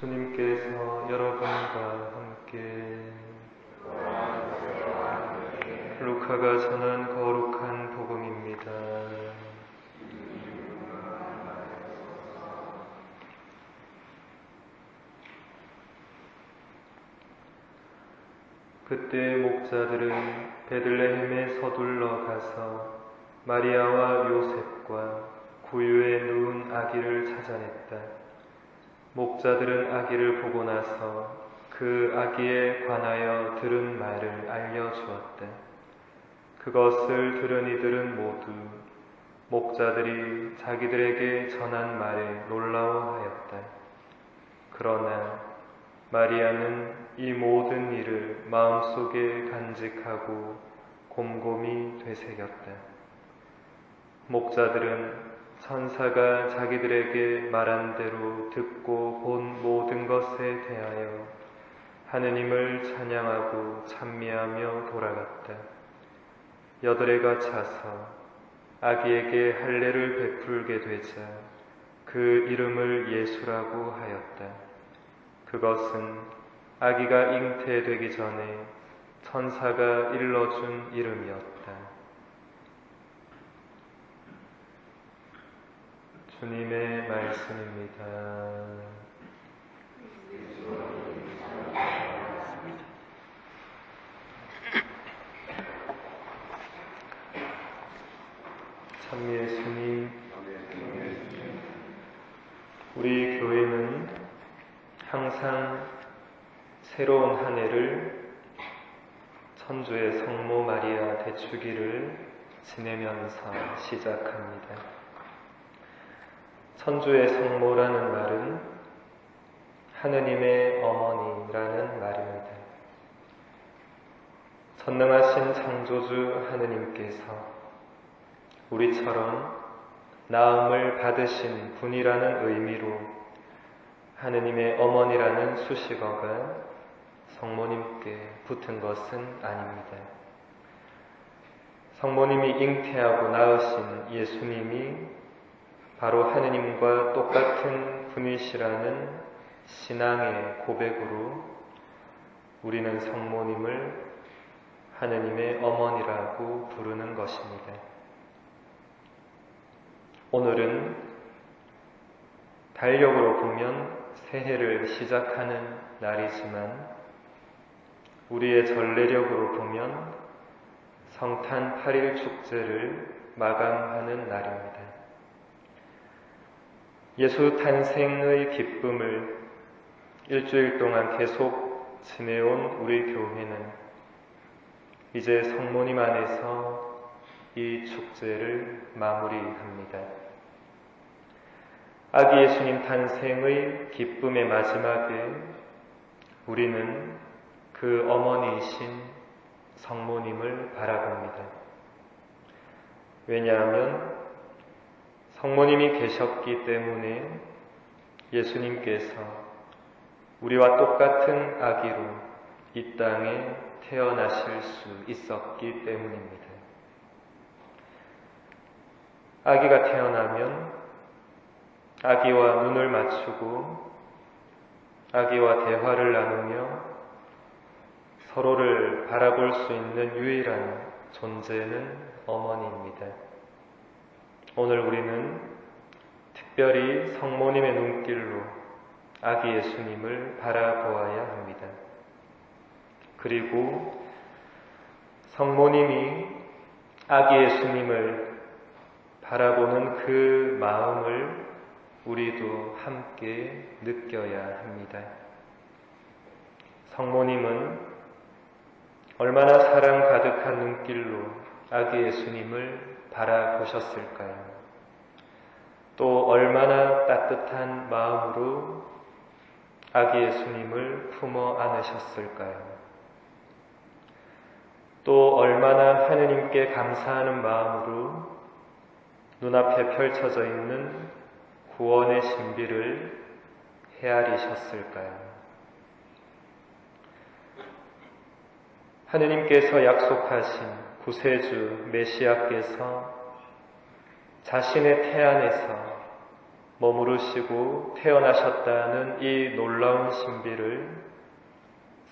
주님께서 여러분과 함께 루카가 전한 거룩한 복음입니다. 그때 목자들은 베들레헴에 서둘러 가서 마리아와 요셉과 구유에 누운 아기를 찾아냈다. 목자들은 아기를 보고 나서 그 아기에 관하여 들은 말을 알려주었다. 그것을 들은 이들은 모두 목자들이 자기들에게 전한 말에 놀라워하였다. 그러나 마리아는 이 모든 일을 마음속에 간직하고 곰곰이 되새겼다. 목자들은 천사가 자기들에게 말한 대로 듣고 본 모든 것에 대하여 하느님을 찬양하고 찬미하며 돌아갔다. 여드레가 차서 아기에게 할례를 베풀게 되자 그 이름을 예수라고 하였다. 그것은 아기가 잉태되기 전에 천사가 일러준 이름이었다. 주님의 말씀입니다. 참 예수님, 우리 교회는 항상 새로운 한 해를 천주의 성모 마리아 대축기를 지내면서 시작합니다. 천주의 성모라는 말은 하느님의 어머니라는 말입니다. 전능하신 창조주 하느님께서 우리처럼 나음을 받으신 분이라는 의미로 하느님의 어머니라는 수식어가 성모님께 붙은 것은 아닙니다. 성모님이 잉태하고 낳으신 예수님이 바로 하느님과 똑같은 분이시라는 신앙의 고백으로 우리는 성모님을 하느님의 어머니라고 부르는 것입니다. 오늘은 달력으로 보면 새해를 시작하는 날이지만 우리의 전례력으로 보면 성탄 8일 축제를 마감하는 날입니다. 예수 탄생의 기쁨을 일주일 동안 계속 지내온 우리 교회는 이제 성모님 안에서 이 축제를 마무리합니다. 아기 예수님 탄생의 기쁨의 마지막에 우리는 그 어머니이신 성모님을 바라봅니다. 왜냐하면 성모님이 계셨기 때문에 예수님께서 우리와 똑같은 아기로 이 땅에 태어나실 수 있었기 때문입니다. 아기가 태어나면 아기와 눈을 맞추고 아기와 대화를 나누며 서로를 바라볼 수 있는 유일한 존재는 어머니입니다. 오늘 우리는 특별히 성모님의 눈길로 아기 예수님을 바라보아야 합니다. 그리고 성모님이 아기 예수님을 바라보는 그 마음을 우리도 함께 느껴야 합니다. 성모님은 얼마나 사랑 가득한 눈길로 아기 예수님을 바라보셨을까요? 또 얼마나 따뜻한 마음으로 아기 예수님을 품어 안으셨을까요? 또 얼마나 하느님께 감사하는 마음으로 눈앞에 펼쳐져 있는 구원의 신비를 헤아리셨을까요? 하느님께서 약속하신 구세주 메시아께서 자신의 태안에서 머무르시고 태어나셨다는 이 놀라운 신비를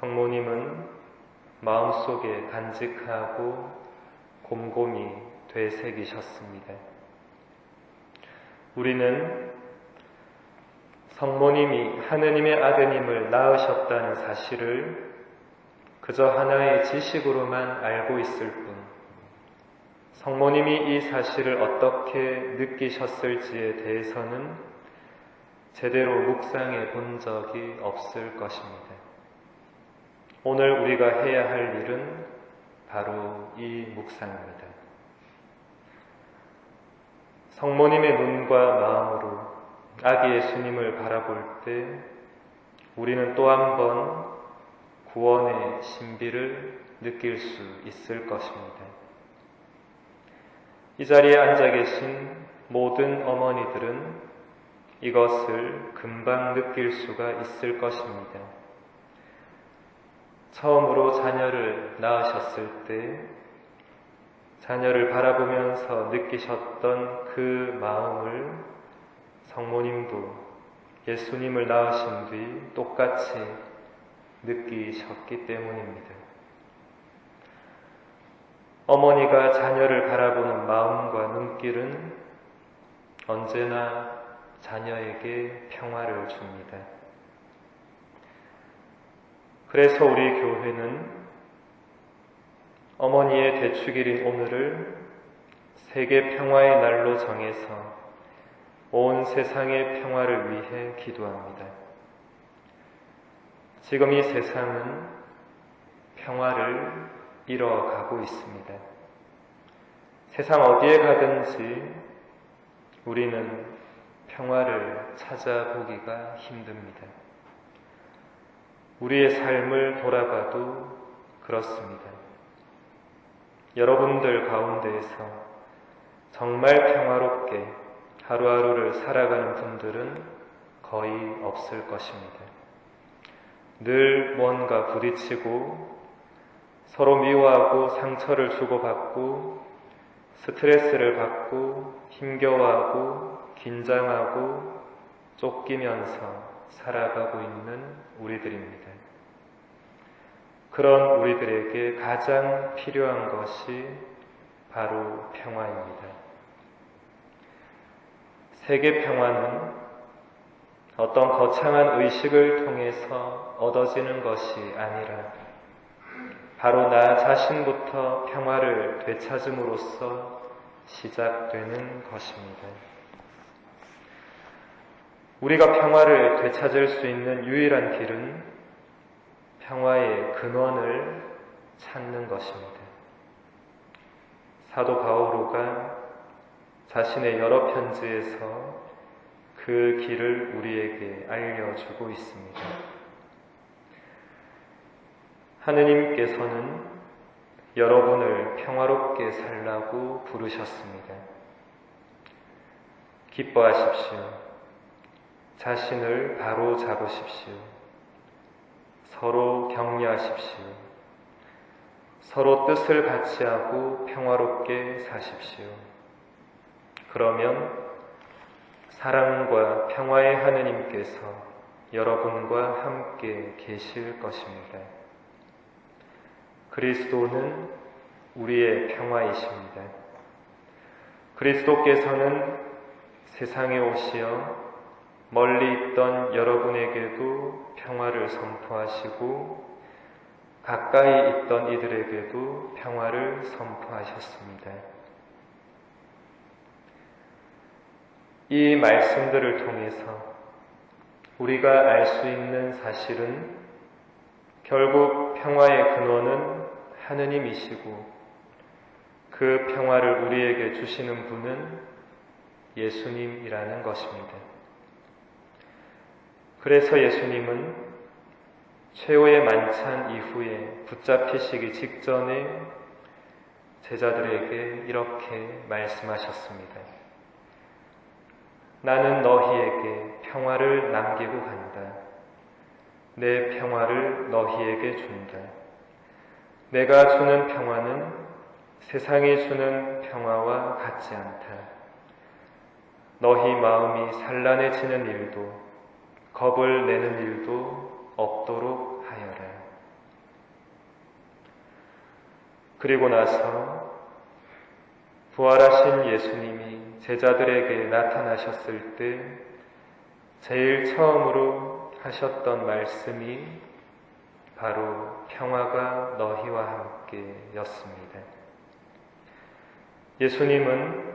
성모님은 마음속에 간직하고 곰곰이 되새기셨습니다. 우리는 성모님이 하느님의 아드님을 낳으셨다는 사실을 그저 하나의 지식으로만 알고 있을 뿐, 성모님이 이 사실을 어떻게 느끼셨을지에 대해서는 제대로 묵상해 본 적이 없을 것입니다. 오늘 우리가 해야 할 일은 바로 이 묵상입니다. 성모님의 눈과 마음으로 아기 예수님을 바라볼 때 우리는 또 한 번 구원의 신비를 느낄 수 있을 것입니다. 이 자리에 앉아 계신 모든 어머니들은 이것을 금방 느낄 수가 있을 것입니다. 처음으로 자녀를 낳으셨을 때 자녀를 바라보면서 느끼셨던 그 마음을 성모님도 예수님을 낳으신 뒤 똑같이 느끼셨기 때문입니다. 어머니가 자녀를 바라보는 마음과 눈길은 언제나 자녀에게 평화를 줍니다. 그래서 우리 교회는 어머니의 대축일인 오늘을 세계 평화의 날로 정해서 온 세상의 평화를 위해 기도합니다. 지금 이 세상은 평화를 잃어가고 있습니다. 세상 어디에 가든지 우리는 평화를 찾아보기가 힘듭니다. 우리의 삶을 돌아봐도 그렇습니다. 여러분들 가운데에서 정말 평화롭게 하루하루를 살아가는 분들은 거의 없을 것입니다. 늘 뭔가 부딪히고 서로 미워하고 상처를 주고받고 스트레스를 받고 힘겨워하고 긴장하고 쫓기면서 살아가고 있는 우리들입니다. 그런 우리들에게 가장 필요한 것이 바로 평화입니다. 세계 평화는 어떤 거창한 의식을 통해서 얻어지는 것이 아니라 바로 나 자신부터 평화를 되찾음으로써 시작되는 것입니다. 우리가 평화를 되찾을 수 있는 유일한 길은 평화의 근원을 찾는 것입니다. 사도 바오로가 자신의 여러 편지에서 그 길을 우리에게 알려주고 있습니다. 하느님께서는 여러분을 평화롭게 살라고 부르셨습니다. 기뻐하십시오. 자신을 바로 잡으십시오. 서로 격려하십시오. 서로 뜻을 같이 하고 평화롭게 사십시오. 그러면 사랑과 평화의 하느님께서 여러분과 함께 계실 것입니다. 그리스도는 우리의 평화이십니다. 그리스도께서는 세상에 오시어 멀리 있던 여러분에게도 평화를 선포하시고 가까이 있던 이들에게도 평화를 선포하셨습니다. 이 말씀들을 통해서 우리가 알 수 있는 사실은 결국 평화의 근원은 하느님이시고 그 평화를 우리에게 주시는 분은 예수님이라는 것입니다. 그래서 예수님은 최후의 만찬 이후에 붙잡히시기 직전에 제자들에게 이렇게 말씀하셨습니다. 나는 너희에게 평화를 남기고 간다. 내 평화를 너희에게 준다. 내가 주는 평화는 세상이 주는 평화와 같지 않다. 너희 마음이 산란해지는 일도 겁을 내는 일도 없도록 하여라. 그리고 나서 부활하신 예수님이 제자들에게 나타나셨을 때 제일 처음으로 하셨던 말씀이 바로 평화가 너희와 함께 였습니다. 예수님은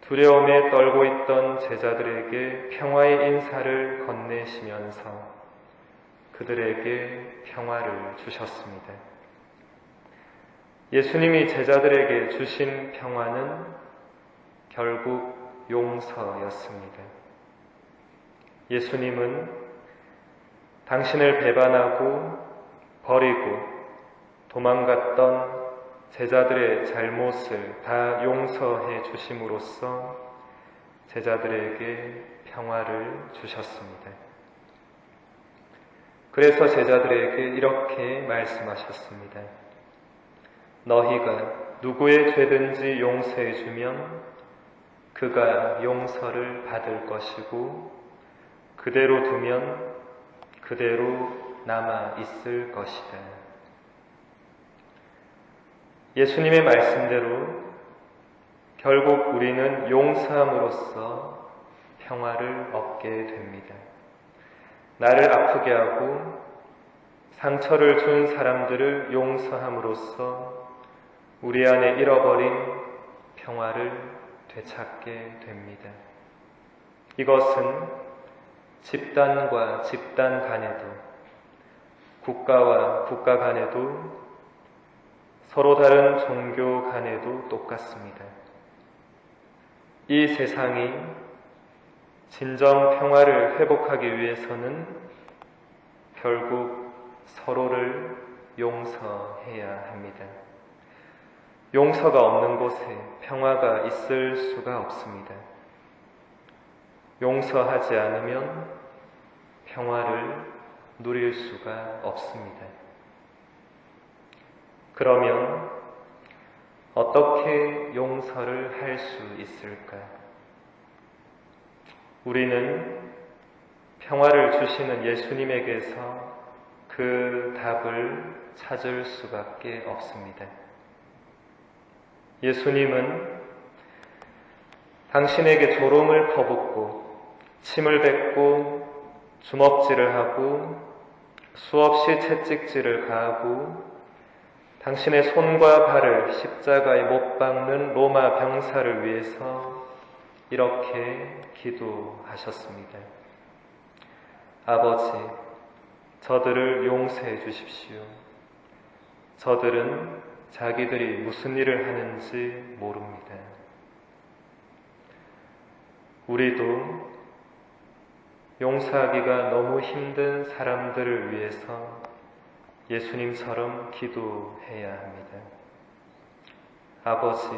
두려움에 떨고 있던 제자들에게 평화의 인사를 건네시면서 그들에게 평화를 주셨습니다. 예수님이 제자들에게 주신 평화는 결국 용서였습니다. 예수님은 당신을 배반하고 버리고 도망갔던 제자들의 잘못을 다 용서해 주심으로써 제자들에게 평화를 주셨습니다. 그래서 제자들에게 이렇게 말씀하셨습니다. 너희가 누구의 죄든지 용서해 주면 그가 용서를 받을 것이고 그대로 두면 그대로 남아 있을 것이다. 예수님의 말씀대로 결국 우리는 용서함으로써 평화를 얻게 됩니다. 나를 아프게 하고 상처를 준 사람들을 용서함으로써 우리 안에 잃어버린 평화를 되찾게 됩니다. 이것은 집단과 집단 간에도 국가와 국가 간에도 서로 다른 종교 간에도 똑같습니다. 이 세상이 진정 평화를 회복하기 위해서는 결국 서로를 용서해야 합니다. 용서가 없는 곳에 평화가 있을 수가 없습니다. 용서하지 않으면 평화를 누릴 수가 없습니다. 그러면 어떻게 용서를 할 수 있을까? 우리는 평화를 주시는 예수님에게서 그 답을 찾을 수밖에 없습니다. 예수님은 당신에게 조롱을 퍼붓고 침을 뱉고 주먹질을 하고 수없이 채찍질을 가하고 당신의 손과 발을 십자가에 못 박는 로마 병사를 위해서 이렇게 기도하셨습니다. 아버지, 저들을 용서해 주십시오. 저들은 자기들이 무슨 일을 하는지 모릅니다. 우리도 용서하기가 너무 힘든 사람들을 위해서 예수님처럼 기도해야 합니다. 아버지,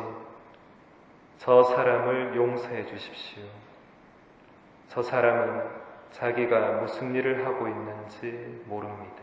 저 사람을 용서해 주십시오. 저 사람은 자기가 무슨 일을 하고 있는지 모릅니다.